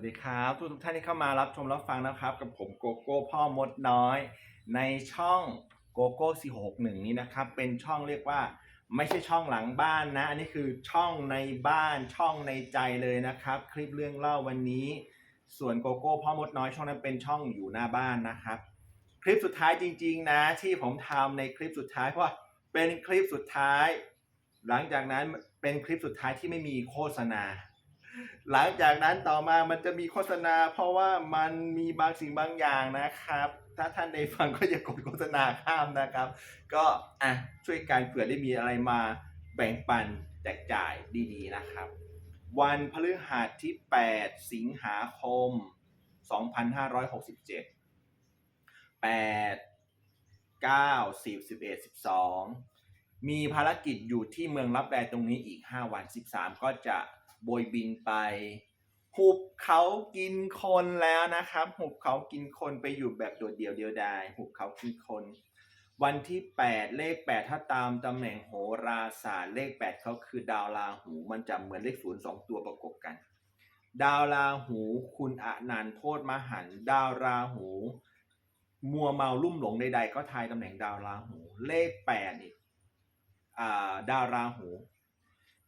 วัสดีครับทุกทุกท่านที่เข้ามารับชมรับฟังนะครับ กับผมโกโก้พ่อมดน้อย ในช่องโกโก้461 นี้นะครับ เป็นช่องเรียกว่า ไม่ใช่ช่องหลังบ้านนะ อันนี้คือช่องในบ้านช่องในใจเลยนะครับ คลิปเรื่องเล่าวันนี้ ส่วนโกโก้พ่อมดน้อยช่องนั้นเป็นช่องอยู่หน้าบ้านนะครับ คลิปสุดท้ายจริง ๆ นะ ที่ผมทำในคลิปสุดท้ายเพราะเป็นคลิปสุดท้าย หลังจากนั้นเป็นคลิปสุดท้ายที่ไม่มีโฆษณา หลังจากนั้นต่อมามันจะมีโฆษณา เพราะว่ามันมีบางสิ่งบางอย่างนะครับ ถ้าท่านได้ฟังก็อย่ากดโฆษณาข้ามนะครับ ก็อะช่วยกันเผื่อได้มีอะไรมาแบ่งปันแจกจ่ายดีๆนะครับ วันพฤหัสที่ 8 สิงหาคม 2567 8 9 10 11 12 มีภารกิจอยู่ที่เมืองรับแลตรงนี้อีก 5 วัน 13 ก็จะ โบยบินไปหุบเขากินคนแล้วนะครับ หุบเขากินคนไปอยู่แบบโดดเดี่ยวเดียวดายหุบเขากินคน วันที่ 8 เลข 8 ถ้าตามตำแหน่งโหราศาสตร์เลข 8เขาคือดาวราหูมันจะเหมือนเลขศูนย์สองตัวประกบกัน ดาวราหูคุณอนันต์โทษมหันดาวราหู มัวเมาลุ่มหลงใดๆก็ทายตำแหน่งดาวราหู เลขแปดนี่อ่าดาวราหู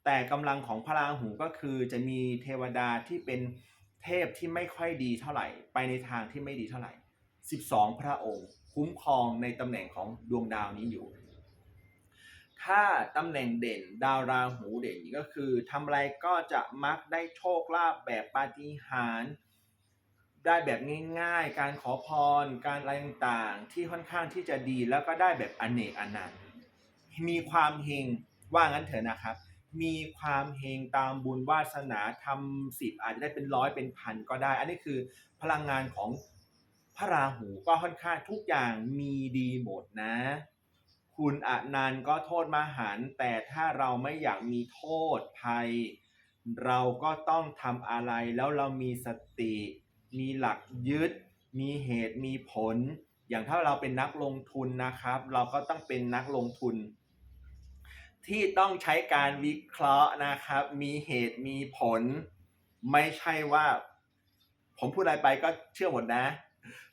แต่กำลังของพระราหูก็คือจะมีเทวดาที่เป็นเทพที่ไม่ค่อยดีเท่าไหร่ ไปในทางที่ไม่ดีเท่าไหร่ 12 พระองค์ คุ้มครองในตำแหน่งของดวงดาวนี้อยู่ ถ้าตำแหน่งเด่นดาวราหูเด่นก็คือทำอะไรก็จะมักได้โชคลาภแบบปาฏิหาริย์ได้แบบง่ายๆ การขอพร การอะไรต่างๆ ที่ค่อนข้างที่จะดีแล้วก็ได้แบบอเนกอนันต์มีความเฮงว่างั้นเถอะนะครับ มีความเฮงตามบุญวาสนาทำสิบอาจจะได้เป็นร้อยเป็นพันก็ได้ อันนี้คือพลังงานของพระราหูก็ค่อนข้างทุกอย่างมีดีหมดนะ คุณอนันต์ก็โทษมหันแต่ถ้าเราไม่อยากมีโทษภัย เราก็ต้องทำอะไรแล้วเรามีสติ มีหลักยึด มีเหตุมีผล อย่างถ้าเราเป็นนักลงทุนนะครับ เราก็ต้องเป็นนักลงทุน ที่ต้องใช้การวิเคราะห์นะครับ มีเหตุมีผล ไม่ใช่ว่า ผมพูดอะไรไปก็เชื่อหมดนะ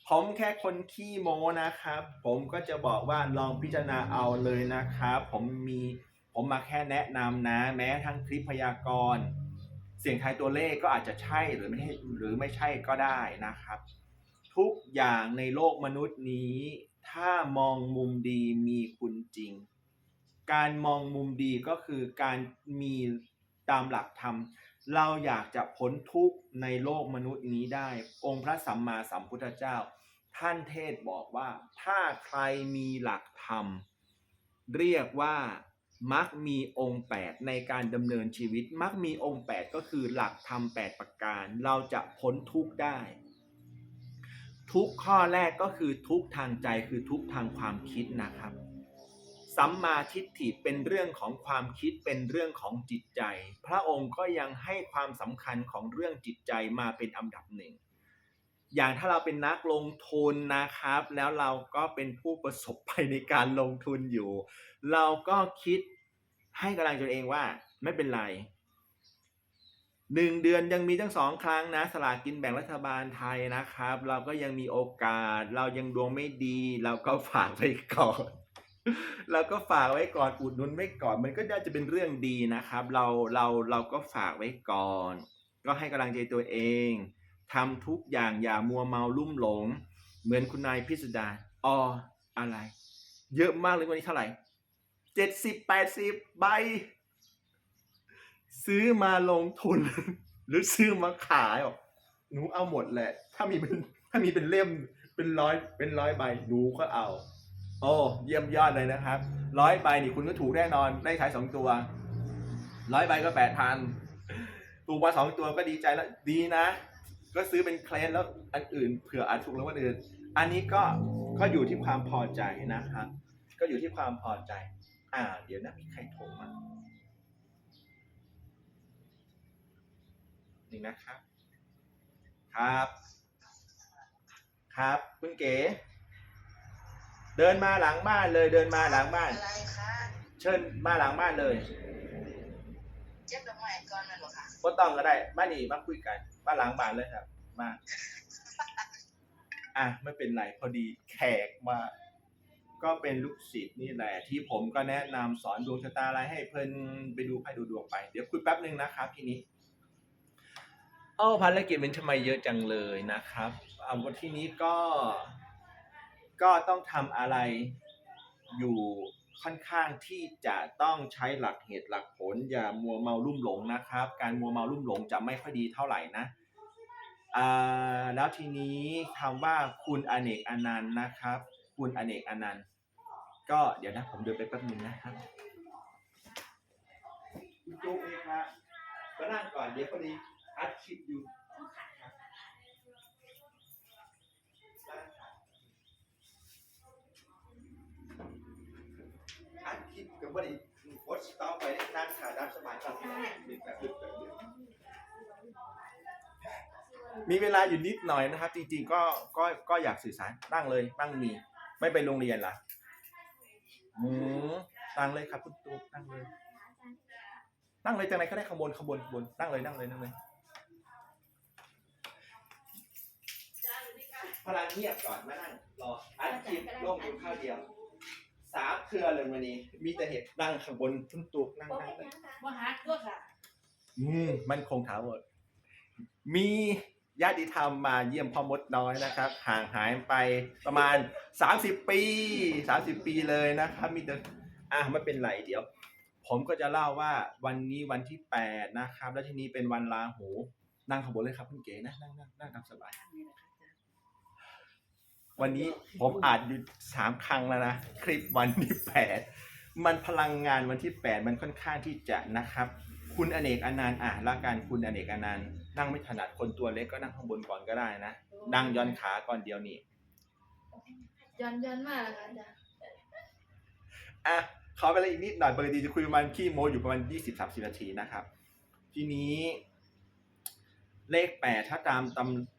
ผมแค่คนขี้โม้นะครับ ผมก็จะบอกว่าลองพิจารณาเอาเลยนะครับ ผมมีผมมาแค่แนะนำนะ แม้ทั้งคลิปพยากรณ์เสียงทายตัวเลขก็อาจจะใช่หรือไม่ใช่หรือไม่ใช่ก็ได้นะครับ ทุกอย่างในโลกมนุษย์นี้ ถ้ามองมุมดีมีคุณจริง การมองมุมดีก็คือการมีตามหลักธรรม เราอยากจะพ้นทุกข์ในโลกมนุษย์นี้ได้ องค์พระสัมมาสัมพุทธเจ้า ท่านเทศบอกว่า ถ้าใครมีหลักธรรม เรียกว่ามักมีองค์ 8 ในการดำเนินชีวิต มักมีองค์ 8 ก็คือหลักธรรม 8 ประการ เราจะพ้นทุกข์ได้ ทุกข้อแรกก็คือทุกทางใจคือทุกทางความคิดนะครับ สัมมาทิฏฐิเป็นเรื่องของความคิดเป็นเรื่องของจิตใจ พระองค์ก็ยังให้ความสำคัญของเรื่องจิตใจมาเป็นอันดับหนึ่ง อย่างถ้าเราเป็นนักลงทุนนะครับ แล้วเราก็เป็นผู้ประสบภัยในการลงทุนอยู่ เราก็คิดให้กำลังตัวเองว่าไม่เป็นไรหนึ่งเดือนยังมีทั้งสองครั้งนะสลากกินแบ่งรัฐบาลไทยนะครับ เราก็ยังมีโอกาส เรายังดวงไม่ดี เราก็ฝากไว้ก่อน เราก็ฝากไว้ก่อนอุดหนุนไว้ก่อน มันก็น่าจะเป็นเรื่องดีนะครับ เราเราเราก็ฝากไว้ก่อน ก็ให้กำลังใจตัวเอง ทำทุกอย่างอย่ามัวเมาลุ่มหลง เหมือนคุณนายพิสดารอออะไร เยอะมากเลยวันนี้เท่าไหร่เจ็ดสิบแปดสิบใบ ซื้อมาลงทุน หรือซื้อมาขายบอกหนูเอาหมดแหละ ถ้ามีเป็นถ้ามีเป็นเล่มเป็นร้อยเป็นร้อยใบหนูก็เอา โอ้เยี่ยมยอดเลยนะครับร้อยใบนี่คุณก็ถูกแน่นอนได้ขายสองตัวร้อยใบก็แปดพันถูกมาสองตัวก็ดีใจแล้วดีนะ ก็ซื้อเป็นเคลนแล้วอันอื่นเผื่ออาจถูกแล้ววันอื่น อันนี้ก็ก็อยู่ที่ความพอใจนะครับ ก็อยู่ที่ความพอใจ อ่า เดี๋ยวนะมีใครโทรมาหนึ่งนะครับ ครับ ครับคุณเก๋ เดินมาหลังบ้านเลย เดินมาหลังบ้าน อะไรคะเชิญมาหลังบ้านเลยเจ็บดอกไม้ก่อนนั่นหรอคะก็ต้องก็ได้มานี่มาคุยกันไปมาหลังบานเลยครับ มา อะไม่เป็นไรพอดีแขกมาก็เป็นลูกศิษย์นี่แหละ ที่ผมก็แนะนำสอนดวงชะตาอะไรให้เพิ่นไปดูไพ่ดูดวงไป เดี๋ยวคุยแป๊บหนึ่งนะครับทีนี้อ้อภารกิจมันทำไมเยอะจังเลยนะครับเอาวันที่นี้ก็ ก็ต้องทำอะไรอยู่ค่อนข้างที่จะต้องใช้หลักเหตุหลักผล อย่ามัวเมาลุ่มหลงนะครับ การมัวเมาลุ่มหลงจะไม่ค่อยดีเท่าไหร่นะอ่าแล้วทีนี้คำว่าคุณอเนกอนันต์นะครับ คุณอเนกอนันต์ ก็เดี๋ยวนะผมเดินไปแป๊บนึงนะครับคุณจุ๊กเองครับก็นั่งก่อนเดี๋ยวพอดีอัดคลิปอยู่อัด คลิปกับพอดีโพสต์ต่อไปนั่งขาดับสบายก่อนดึกแบบดึกแบบดึกมีเวลาอยู่นิดหน่อยนะครับ จริง ๆ ก็ก็ก็อยากสื่อสารนั่งเลยนั่งมี ไม่ไปโรงเรียนล่ะอืมนั่งเลยครับคุณตุ๊กนั่งเลยนั่งเลยจากไหนก็ได้ขางบวนขางบวนขางบวนนั่งเลยนั่งเลยนั่งเลยพลังเงียบก่อนมานั่งรออัดคลิปลงอยู่ข้าวเดียว สามเครือเลยวันนี้ มีแต่เห็ดนั่งข้างบนคุณตุ๊กนั่งนั่งเลยมาหาตัวค่ะ อืมมันคงถาวรมีญาติธรรมมาเยี่ยมพ่อมดน้อยนะครับ ห่างหายไปประมาณ 30 ปี 30 ปีเลยนะครับ มีแต่อะไม่เป็นไรเดี๋ยว ผมก็จะเล่าว่าวันนี้วันที่ 8 นะครับ แล้วทีนี้เป็นวันลาหู นั่งขางบวนเลยครับคุณเก๋นะนั่งนั่งนั่งตามสบาย วันนี้ผมอ่านอยู่สามครั้งแล้วนะ คลิปวันที่แปดมันพลังงานวันที่แปดมันค่อนข้างที่จะนะครับ คุณอเนกอนันต์อะละกันคุณอเนกอนันต์นั่งไม่ถนัดคนตัวเล็กก็นั่งข้างบนก่อนก็ได้นะนั่งย้อนขาก่อนเดียวนี่ย้อนย้อนมากเลยค่ะอาจารย์อะขอเวลาอีกนิดหน่อยปกติจะคุยประมาณขี้โมอยู่ประมาณยี่สิบสามสิบนาทีนะครับ ทีนี้ เลขแปดถ้าตามตำอ่า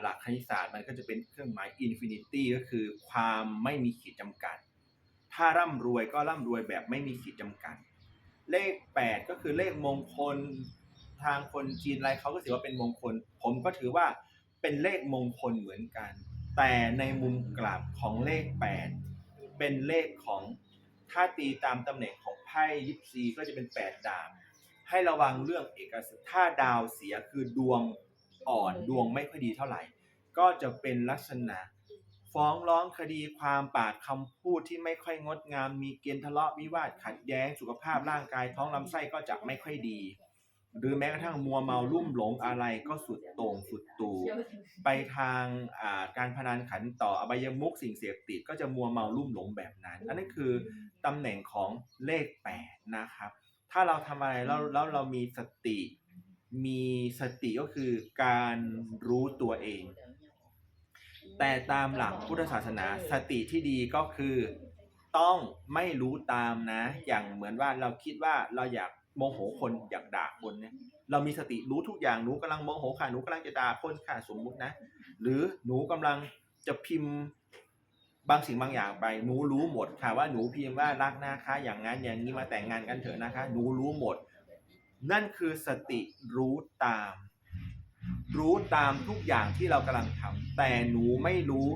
หลักคณิตศาสตร์มันก็จะเป็นเครื่องหมายอินฟินิตี้ก็คือความไม่มีขีดจำกัด ถ้าร่ำรวยก็ร่ำรวยแบบไม่มีขีดจำกัด เลขแปดก็คือเลขมงคลทางคนจีนอะไรเขาก็ถือว่าเป็นมงคล ผมก็ถือว่าเป็นเลขมงคลเหมือนกัน แต่ในมุมกลับของเลขแปดเป็นเลขของถ้าตีตามตำแหน่งของไพ่ยิปซีก็จะเป็นแปดดาบให้ระวังเรื่องเอกสารถ้าดาวเสียคือดวง อ่อนดวงไม่ค่อยดีเท่าไหร่ ก็จะเป็นลักษณะ ฟ้องร้องคดีความปากคำพูดที่ไม่ค่อยงดงาม มีเกณฑ์ทะเลาะวิวาทขัดแย้งสุขภาพร่างกายท้องลำไส้ก็จะไม่ค่อยดี หรือแม้กระทั่งมัวเมาลุ่มหลงอะไรก็สุดโต่งสุดตูไปทางอ่าการพนันขันต่ออบายมุกสิ่งเสพติดก็จะมัวเมาลุ่มหลงแบบนั้น อันนี้คือตำแหน่งของเลขแปดนะครับถ้าเราทำอะไรแล้วแล้วเรามีสติ มีสติก็คือการรู้ตัวเอง แต่ตามหลักพุทธศาสนาสติที่ดีก็คือต้องไม่รู้ตามนะ อย่างเหมือนว่าเราคิดว่าเราอยากโมโหคนอยากด่าคนเนี่ยเรามีสติรู้ทุกอย่างหนูกำลังโมโหค่ะหนูกำลังจะด่าคนค่ะสมมุตินะ หรือหนูกำลังจะพิมพ์บางสิ่งบางอย่างไปหนูรู้หมดค่ะว่าหนูพิมพ์ว่ารักนะคะอย่างนั้นอย่างนี้มาแต่งงานกันเถอะนะคะ หนูรู้หมด นั่นคือสติรู้ตาม รู้ตามทุกอย่างที่เรากำลังทำแต่หนูไม่รู้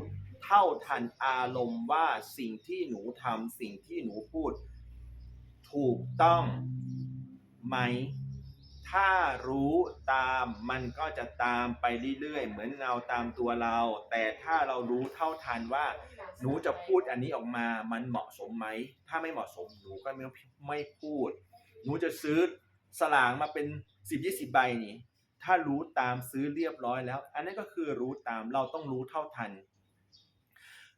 เท่าทันอารมณ์ว่าสิ่งที่หนูทำสิ่งที่หนูพูด ถูกต้องไหม ถ้ารู้ตามมันก็จะตามไปเรื่อยๆ เหมือนเงาตามตัวเรา แต่ถ้าเรารู้เท่าทันว่า หนูจะพูดอันนี้ออกมา มันเหมาะสมไหม ถ้าไม่เหมาะสมหนูก็ไม่ไม่พูด หนูจะซื้อ สลากมาเป็นสิบยี่สิบใบนี่ ถ้ารู้ตามซื้อเรียบร้อยแล้ว อันนั้นก็คือรู้ตามเราต้องรู้เท่าทัน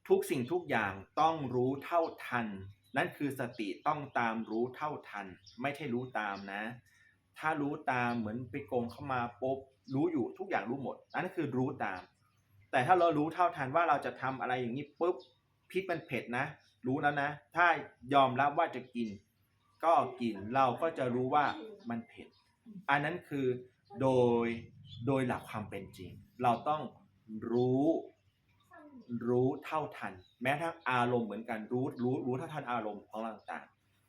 ทุกสิ่งทุกอย่างต้องรู้เท่าทัน นั่นคือสติต้องตามรู้เท่าทัน ไม่ใช่รู้ตามนะ ถ้ารู้ตามเหมือนไปโกงเข้ามาปุ๊บรู้อยู่ทุกอย่างรู้หมดอันนั้นคือรู้ตาม แต่ถ้าเรารู้เท่าทันว่าเราจะทำอะไรอย่างนี้ปุ๊บพริกมันเผ็ดนะ รู้แล้วนะ ถ้ายอมรับว่าจะกิน ก็กินเราก็จะรู้ว่ามันเผ็ด อันนั้นคือโดยโดยหลักความเป็นจริง เราต้องรู้รู้เท่าทัน แม้ทั้งอารมณ์เหมือนกันรู้รู้รู้เท่าทันอารมณ์ของเราต่าง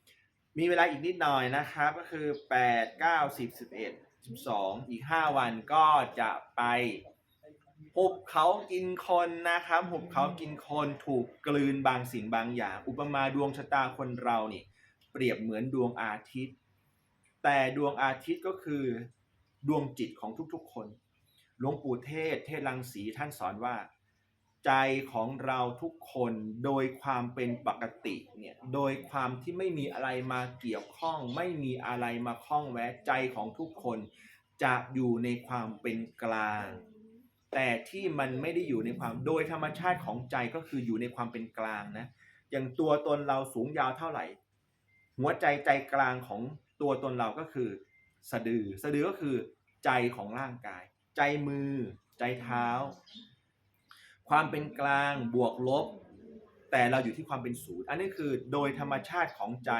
ๆ มีเวลาอีกนิดหน่อยนะครับก็คือแปดเก้าสิบสิบเอ็ด12 อีก 5 วันก็จะไปหุบเขากินคนนะครับหุบเขากินคนถูกกลืนบางสิ่งบางอย่าง อุปมาดวงชะตาคนเรานี่ เปรียบเหมือนดวงอาทิตย์ แต่ดวงอาทิตย์ก็คือดวงจิตของทุกๆคน หลวงปู่เทศ เทศลังสีท่านสอนว่า ใจของเราทุกคนโดยความเป็นปกติเนี่ยโดยความที่ไม่มีอะไรมาเกี่ยวข้อง ไม่มีอะไรมาข้องแวะใจของทุกคนจะอยู่ในความเป็นกลาง แต่ที่มันไม่ได้อยู่ในความโดยธรรมชาติของใจก็คืออยู่ในความเป็นกลางนะอย่างตัวตนเราสูงยาวเท่าไหร่ หัวใจใจกลางของตัวตนเราก็คือสะดือ สะดือก็คือใจของร่างกาย ใจมือ ใจเท้า ความเป็นกลางบวกลบ แต่เราอยู่ที่ความเป็นศูนย์อันนี้คือโดยธรรมชาติของใจ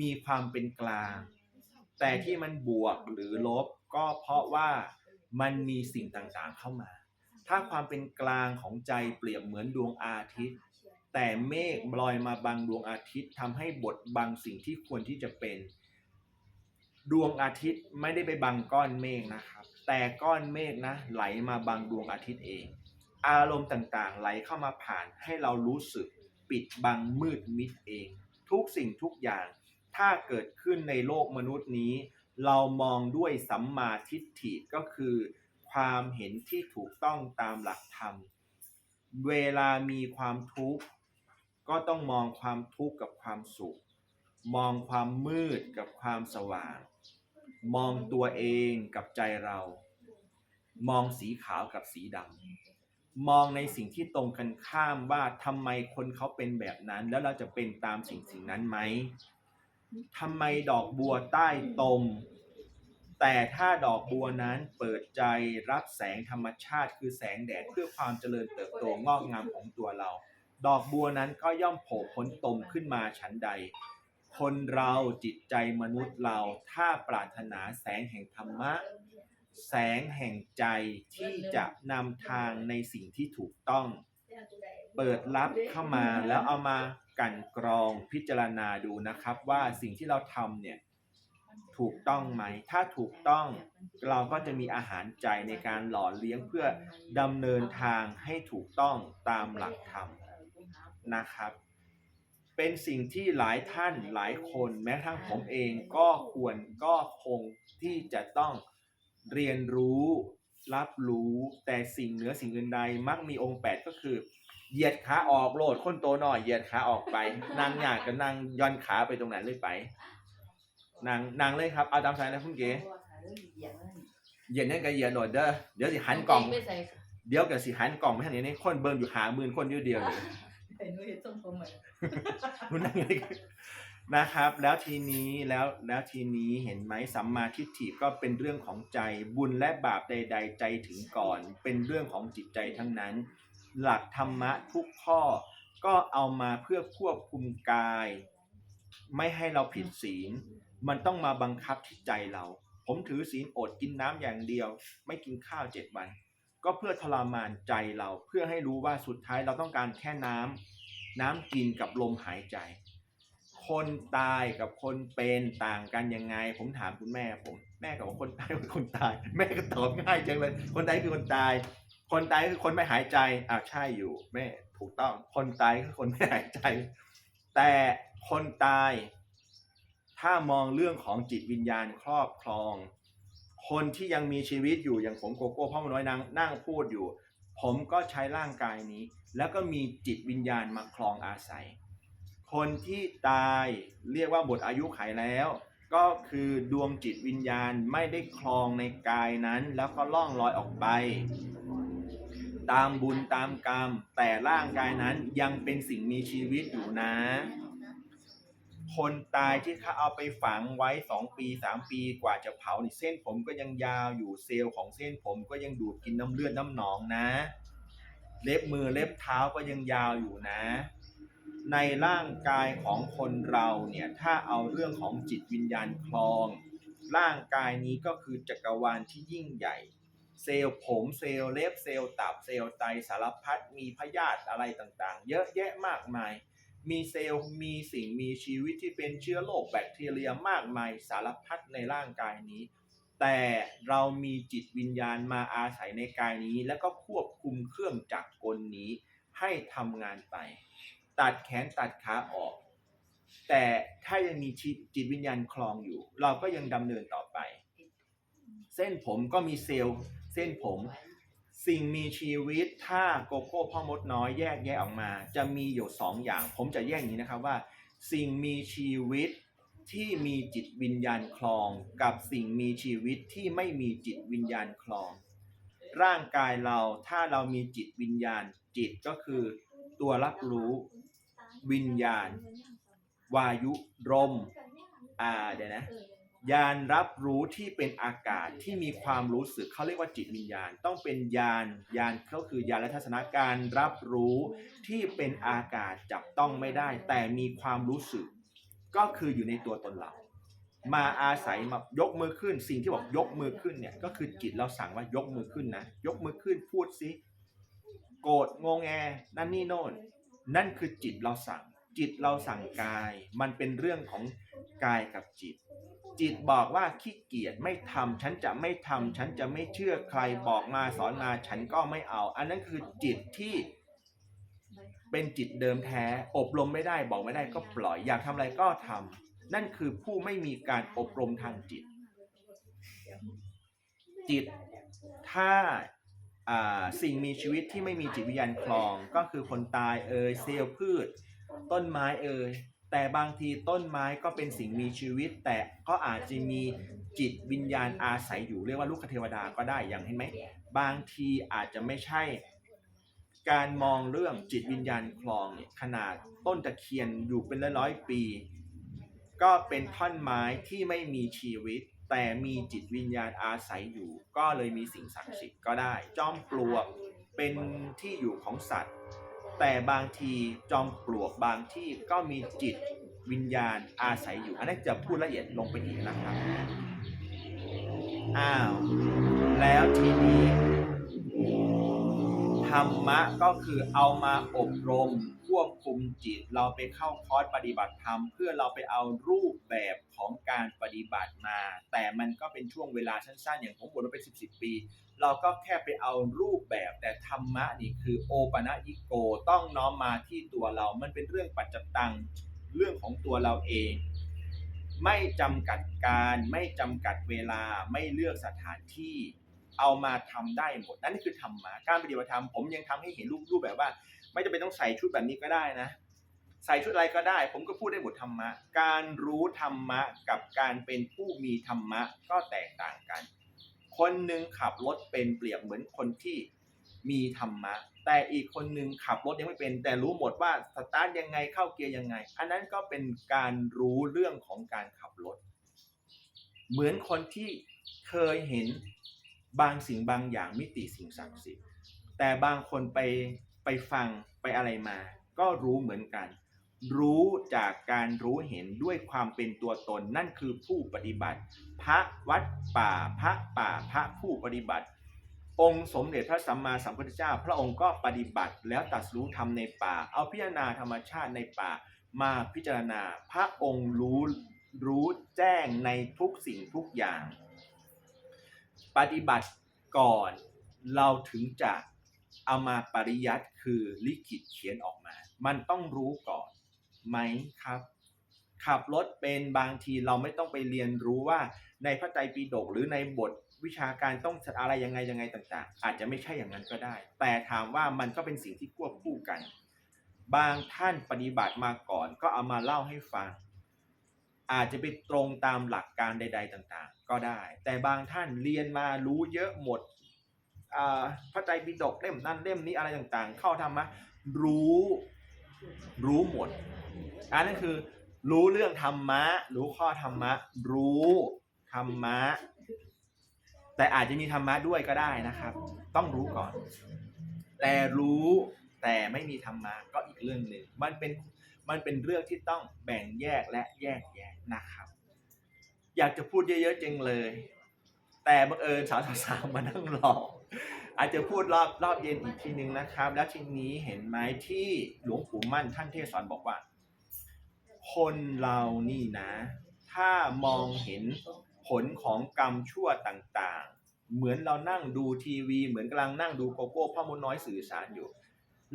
มีความเป็นกลาง แต่ที่มันบวกหรือลบก็เพราะว่ามันมีสิ่งต่างๆเข้ามา ถ้าความเป็นกลางของใจเปรียบเหมือนดวงอาทิตย์ แต่เมฆลอยมาบังดวงอาทิตย์ทำให้บดบังสิ่งที่ควรที่จะเป็น ดวงอาทิตย์ไม่ได้ไปบังก้อนเมฆนะครับ แต่ก้อนเมฆนะ ไหลมาบังดวงอาทิตย์เอง อารมณ์ต่างๆ ไหลเข้ามาผ่านให้เรารู้สึกปิดบังมืดมิดเอง ทุกสิ่งทุกอย่าง ถ้าเกิดขึ้นในโลกมนุษย์นี้ เรามองด้วยสัมมาทิฏฐิก็คือ ความเห็นที่ถูกต้องตามหลักธรรม เวลามีความทุกข์ ก็ต้องมองความทุกข์กับความสุข มองความมืดกับความสว่าง มองตัวเองกับใจเรา มองสีขาวกับสีดำมองในสิ่งที่ตรงกันข้ามว่าทำไมคนเขาเป็นแบบนั้น แล้วเราจะเป็นตามสิ่งสิ่งนั้นไหมทำไมดอกบัวใต้ตม แต่ถ้าดอกบัวนั้นเปิดใจรับแสงธรรมชาติคือแสงแดดเพื่อความเจริญเติบโตงอกงามของตัวเรา ดอกบัวนั้นก็ย่อมโผล่พ้นตมขึ้นมาฉันใด คนเราจิตใจมนุษย์เราถ้าปรารถนาแสงแห่งธรรมะ แสงแห่งใจที่จะนำทางในสิ่งที่ถูกต้อง เปิดรับเข้ามาแล้วเอามากันกรองพิจารณาดูนะครับ ว่าสิ่งที่เราทำเนี่ยถูกต้องไหม ถ้าถูกต้องเราก็จะมีอาหารใจในการหล่อเลี้ยงเพื่อดำเนินทางให้ถูกต้องตามหลักธรรม นะครับ เป็นสิ่งที่หลายท่านหลายคนแม้กระทั่งผมเองก็ควรก็คงที่จะต้องเรียนรู้รับรู้แต่สิ่งเหนือสิ่งอื่นใดมักมีองค์แปดก็คือ เหยียดขาออกโลดคนโตหน่อย เหยียดขาออกไป นางอยากก็นางย่อนขาไปตรงนั้นเลยไปนางนางเลยครับเอาตามสายนะคุณเก๋เหยียดนั่นก็เหยียดโหลดเด้อเดี๋ยวสิหันกล่องไม่ใส่ค่ะเดี๋ยวกับสิหันกล่องไม่ทันนี้คนเบิ่งอยู่หาหมื่นคนอยู่เดียวเลย ไอ้หนูเห็นทรงผมเหมือนรู้นั่งไงนะครับ แล้วทีนี้แล้วแล้วทีนี้เห็นไหมสัมมาทิฏฐิก็เป็นเรื่องของใจบุญและบาปใด ๆ ใจถึงก่อน เป็นเรื่องของจิตใจทั้งนั้น หลักธรรมะทุกข้อก็เอามาเพื่อควบคุมกาย ไม่ให้เราผิดศีล มันต้องมาบังคับที่ใจเรา ผมถือศีลอดกินน้ำอย่างเดียว ไม่กินข้าวเจ็ดวัน ก็เพื่อทรมานใจเราเพื่อให้รู้ว่าสุดท้ายเราต้องการแค่น้ำน้ำกินกับลมหายใจ คนตายกับคนเป็นต่างกันยังไง ผมถามคุณแม่ผม แม่ก็บอกคนตายเป็นคนตาย แม่ก็ตอบง่ายจังเลย คนตายคือคนตาย คนตายคือคนไม่หายใจอ้าวใช่อยู่ แม่ถูกต้อง คนตายคือคนไม่หายใจ แต่คนตาย ถ้ามองเรื่องของจิตวิญญาณครอบครอง คนที่ยังมีชีวิตอยู่อย่างผมโกโก้พ่อมน้อยนางนั่งพูดอยู่ ผมก็ใช้ร่างกายนี้ แล้วก็มีจิตวิญญาณมาครองอาศัย คนที่ตายเรียกว่าหมดอายุขัยแล้ว ก็คือดวงจิตวิญญาณไม่ได้ครองในกายนั้น แล้วก็ล่องลอยออกไป ตามบุญตามกรรม แต่ร่างกายนั้นยังเป็นสิ่งมีชีวิตอยู่นะ คนตายที่เขาเอาไปฝังไว้สองปีสามปีกว่าจะเผานี่เส้นผมก็ยังยาวอยู่เซลล์ของเส้นผมก็ยังดูดกินน้ำเลือดน้ำหนองนะ เล็บมือเล็บเท้าก็ยังยาวอยู่นะ ในร่างกายของคนเราเนี่ยถ้าเอาเรื่องของจิตวิญญาณคลอง ร่างกายนี้ก็คือจักรวาลที่ยิ่งใหญ่ เซลล์ผมเซลล์เล็บเซลล์ตับเซลล์ไตสารพัดมีพยาธิอะไรต่างๆ เยอะแยะมากมาย มีเซลล์มีสิ่งมีชีวิตที่เป็นเชื้อโรคแบคทีเรียมากมายสารพัดในร่างกายนี้ แต่เรามีจิตวิญญาณมาอาศัยในกายนี้ แล้วก็ควบคุมเครื่องจักรกลนี้ให้ทำงานไป ตัดแขนตัดขาออก แต่ถ้ายังมีจิตจิตวิญญาณคลองอยู่ เราก็ยังดำเนินต่อไป เส้นผมก็มีเซลล์ เส้นผม สิ่งมีชีวิตถ้าโกโก้พ่อมดน้อยแยกแยะออกมา จะมีอยู่สองอย่าง ผมจะแยกอย่างนี้นะครับว่า สิ่งมีชีวิตที่มีจิตวิญญาณคลอง กับสิ่งมีชีวิตที่ไม่มีจิตวิญญาณคลอง ร่างกายเราถ้าเรามีจิตวิญญาณ จิตก็คือ ตัวรับรู้วิญญาณ วายุลมอ่าเดี๋ยวนะ ยานรับรู้ที่เป็นอากาศที่มีความรู้สึกเขาเรียกว่าจิตวิญญาณ ต้องเป็นยานยานก็คือยานและทัศนการรับรู้ที่เป็นอากาศจับต้องไม่ได้ แต่มีความรู้สึก ก็คืออยู่ในตัวตนเรา มาอาศัยมายกมือขึ้นสิ่งที่บอกยกมือขึ้นเนี่ยก็คือจิตเราสั่งว่ายกมือขึ้นนะยกมือขึ้นพูดสิโกรธงงแงนั่นนี่โน่น นั่นคือจิตเราสั่ง จิตเราสั่งกาย มันเป็นเรื่องของกายกับจิต จิตบอกว่าขี้เกียจไม่ทำฉันจะไม่ทำฉันจะไม่เชื่อใครบอกมาสอนมาฉันก็ไม่เอา อันนั้นคือจิตที่เป็นจิตเดิมแท้ อบรมไม่ได้บอกไม่ได้ก็ปล่อยอยากทำอะไรก็ทำนั่นคือผู้ไม่มีการอบรมทางจิต จิตถ้าอ่าสิ่งมีชีวิตที่ไม่มีจิตวิญญาณคลองก็คือคนตายเอ่ยเซลล์พืช ต้นไม้เอ่ย แต่บางทีต้นไม้ก็เป็นสิ่งมีชีวิต แต่ก็อาจจะมีจิตวิญญาณอาศัยอยู่เรียกว่าลูกเทวดาก็ได้อย่างเห็นไหมบางทีอาจจะไม่ใช่ การมองเรื่องจิตวิญญาณคลองเนี่ยขนาดต้นตะเคียนอยู่เป็นร้อยปี ก็เป็นท่อนไม้ที่ไม่มีชีวิต แต่มีจิตวิญญาณอาศัยอยู่ ก็เลยมีสิ่งศักดิ์สิทธิ์ก็ได้ จอมปลวกเป็นที่อยู่ของสัตว์ แต่บางทีจอมปลวกบางที่ก็มีจิตวิญญาณอาศัยอยู่ อันนี้จะพูดละเอียดลงไปอีกนะครับ อ้าว แล้วทีนี้ธรรมะก็คือเอามาอบรม ควบคุมจิต เราไปเข้าคอร์สปฏิบัติธรรม เพื่อเราไปเอารูปแบบของการปฏิบัติมา แต่มันก็เป็นช่วงเวลาสั้นๆ อย่างผมบวชมาเป็นสิบสิบปี เราก็แค่ไปเอารูปแบบแต่ธรรมะนี่คือโอปะนะยิโกต้องน้อมมาที่ตัวเรา มันเป็นเรื่องปัจจตังเรื่องของตัวเราเอง ไม่จำกัดการไม่จำกัดเวลาไม่เลือกสถานที่เอามาทำได้หมดนั่นคือธรรมะการปฏิบัติธรรมผมยังทำให้เห็นรูปรูปแบบว่า ไม่จำเป็นต้องใส่ชุดแบบนี้ก็ได้นะ ใส่ชุดอะไรก็ได้ ผมก็พูดได้หมดธรรมะ การรู้ธรรมะกับการเป็นผู้มีธรรมะก็แตกต่างกัน คนหนึ่งขับรถเป็นเปรียบเหมือนคนที่มีธรรมะ แต่อีกคนหนึ่งขับรถยังไม่เป็น แต่รู้หมดว่าสตาร์ทยังไงเข้าเกียร์ยังไง อันนั้นก็เป็นการรู้เรื่องของการขับรถ เหมือนคนที่เคยเห็นบางสิ่งบางอย่างมิติสิ่งศักดิ์สิทธิ์แต่บางคนไป ไปฟังไปอะไรมา ก็รู้เหมือนกัน รู้จากการรู้เห็นด้วยความเป็นตัวตนนั่นคือผู้ปฏิบัติ พระวัดป่าพระป่าพระผู้ปฏิบัติ องค์สมเด็จพระสัมมาสัมพุทธเจ้า พระองค์ก็ปฏิบัติแล้วตัดรู้ธรรมในป่า เอาพิจารณาธรรมชาติในป่ามาพิจารณาพระองค์รู้รู้แจ้งในทุกสิ่งทุกอย่าง ปฏิบัติก่อนเราถึงจะ เอามาปริยัติคือลิขิตเขียนออกมา มันต้องรู้ก่อนไหมครับ ขับรถเป็นบางทีเราไม่ต้องไปเรียนรู้ว่าในพระไตรปิฎกหรือในบทวิชาการต้องอะไรยังไงยังไงต่าง ๆ อาจจะไม่ใช่อย่างนั้นก็ได้ แต่ถามว่ามันก็เป็นสิ่งที่ควบคู่กัน บางท่านปฏิบัติมาก่อนก็เอามาเล่าให้ฟัง อาจจะไปตรงตามหลักการใด ๆต่างๆ ก็ได้ แต่บางท่านเรียนมารู้เยอะหมด พระไตรปิฎกเล่มนั้นเล่มนี้อะไรต่างๆ เข้าธรรมะรู้รู้หมดอันนั้นคือ รู้เรื่องธรรมะ รู้ข้อธรรมะ รู้ธรรมะ แต่อาจจะมีธรรมะด้วยก็ได้นะครับ ต้องรู้ก่อน แต่รู้แต่ไม่มีธรรมะก็อีกเรื่องหนึ่งมันเป็นมันเป็นเรื่องที่ต้องแบ่งแยกและแยกแยะนะครับ อยากจะพูดเยอะๆจังเลย แต่บังเอิญสาวๆมานั่งรออาจจะพูดรอบรอบเย็นอีกทีหนึ่งนะครับ แล้วทีนี้เห็นไหมที่หลวงปู่มั่นท่านเทศสอนบอกว่า คนเรานี่นะ ถ้ามองเห็นผลของกรรมชั่วต่างๆ เหมือนเรานั่งดูทีวี เหมือนกำลังนั่งดูโกโก้พ่อมดน้อยสื่อสารอยู่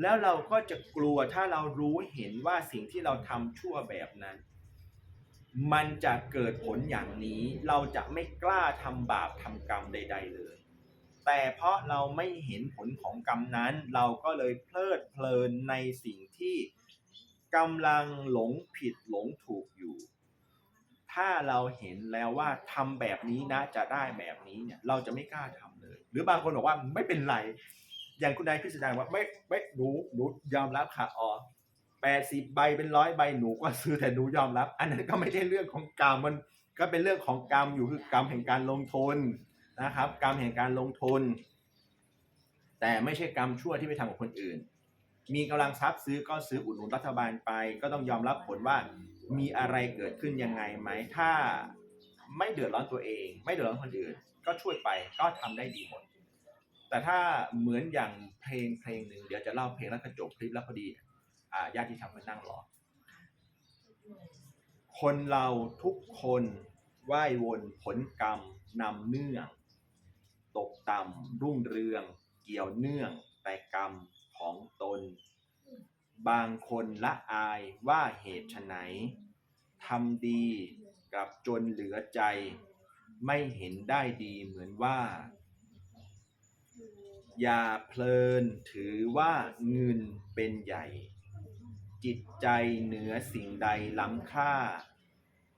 แล้วเราก็จะกลัวถ้าเรารู้เห็นว่าสิ่งที่เราทำชั่วแบบนั้น มันจะเกิดผลอย่างนี้เราจะไม่กล้าทำบาปทำกรรมใด ๆ เลย แต่เพราะเราไม่เห็นผลของกรรมนั้น เราก็เลยเพลิดเพลินในสิ่งที่กำลังหลงผิดหลงถูกอยู่ ถ้าเราเห็นแล้วว่าทำแบบนี้นะจะได้แบบนี้เนี่ยเราจะไม่กล้าทำเลย หรือบางคนบอกว่าไม่เป็นไร อย่างคุณนายพิสดารว่าไม่ไม่หนูหนูยอมรับค่ะอ๋อ แปดสิบใบเป็นร้อยใบหนูก็ซื้อแต่หนูยอมรับ อันนั้นก็ไม่ใช่เรื่องของกรรมมันก็เป็นเรื่องของกรรมอยู่คือกรรมแห่งการลงทุนนะครับ กรรมแห่งการลงทุน แต่ไม่ใช่กรรมชั่วที่ไปทำกับคนอื่น มีกำลังทรัพย์ซื้อก็ซื้ออุดหนุนรัฐบาลไป ก็ต้องยอมรับผลว่ามีอะไรเกิดขึ้นยังไงไหมถ้าไม่เดือดร้อนตัวเอง ไม่เดือดร้อนคนอื่น ก็ช่วยไปก็ทำได้ดีหมดแต่ถ้าเหมือนอย่างเพลงเพลงหนึ่งเดี๋ยวจะเล่าเพลงแล้วก็จบคลิปแล้วพอดี ญาติที่ทำมานั่งรอ คนเราทุกคนไหว้วนผลกรรมนำเนื่อง ตกต่ำรุ่งเรือง เกี่ยวเนื่องแต่กรรมของตน บางคนละอายว่าเหตุไฉนทำดีกลับจนเหลือใจ ไม่เห็นได้ดีเหมือนว่า อย่าเพลินถือว่าเงินเป็นใหญ่ จิตใจเหนือสิ่งใดล้ำค่า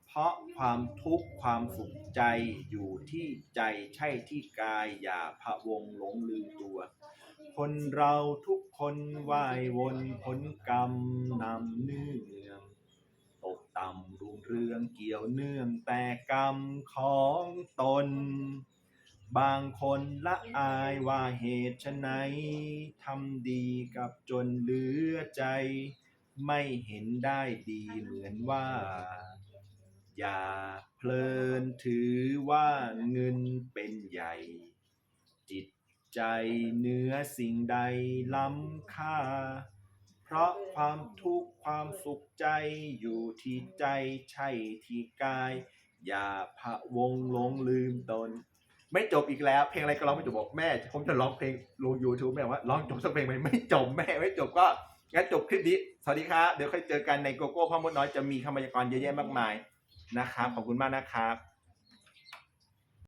เพราะความทุกข์ความสุขใจอยู่ที่ใจใช่ที่กายอย่าพะวงหลงลืมตัว คนเราทุกคนไหว้วนผลกรรมนำเนื่องตกต่ำรุงเรืองเกี่ยวเนื่องแต่กรรมของตน บางคนละอายว่าเหตุไฉนทำดีกับจนเหลือใจ ไม่เห็นได้ดีเหมือนว่า อย่าเพลินถือว่าเงินเป็นใหญ่ จิตใจเหนือสิ่งใดล้ำค่า เพราะความทุกข์ความสุขใจอยู่ที่ใจใช่ที่กาย อย่าพะวงหลงลืมตนไม่จบอีกแล้ว เพลงอะไรก็ร้องไม่จบบอกแม่ผมจะร้องเพลงลง YouTube แม่ว่าร้องจบสักเพลงไหมไม่จบแม่ไม่จบก็ งั้นจบคลิปนี้ สวัสดีครับ เดี๋ยวค่อยเจอกันในโกโก้พ่อมดน้อยจะมีคำพยากรเยอะแยะมากมายนะครับ ขอบคุณมากนะครับ